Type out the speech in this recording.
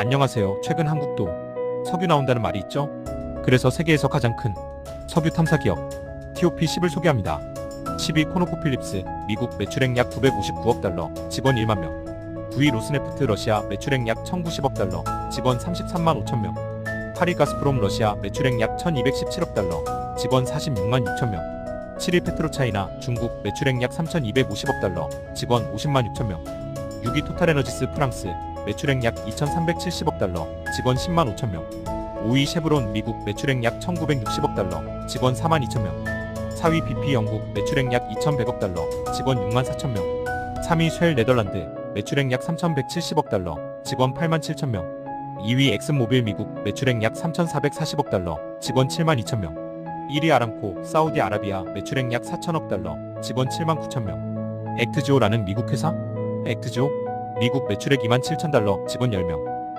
안녕하세요. 최근 한국도 석유 나온다는 말이 있죠? 그래서 세계에서 가장 큰 석유 탐사 기업 TOP10을 소개합니다. 10위 코노코필립스 미국 매출액 약 959억 달러 직원 1만 명 9위 로스네프트 러시아 매출액 약 1090억 달러 직원 33만 5천 명 8위 가스프롬 러시아 매출액 약 1217억 달러 직원 46만 6천 명 7위 페트로차이나 중국 매출액 약 3250억 달러 직원 50만 6천 명 6위 토탈에너지스 프랑스 매출액 약 2,370억 달러, 직원 10만 5천 명. 5위 쉐브론 미국 매출액 약 1,960억 달러, 직원 4만 2천 명. 4위 BP 영국 매출액 약 2,100억 달러, 직원 6만 4천 명. 3위 쉘 네덜란드 매출액 약 3,170억 달러, 직원 8만 7천 명. 2위 엑슨모빌 미국 매출액 약 3,440억 달러, 직원 7만 2천 명. 1위 아람코 사우디아라비아 매출액 약 4천억 달러, 직원 7만 9천 명. 액트지오라는 미국 회사? 액트지오? 미국 매출액 2만 7천 달러, 직원 10명.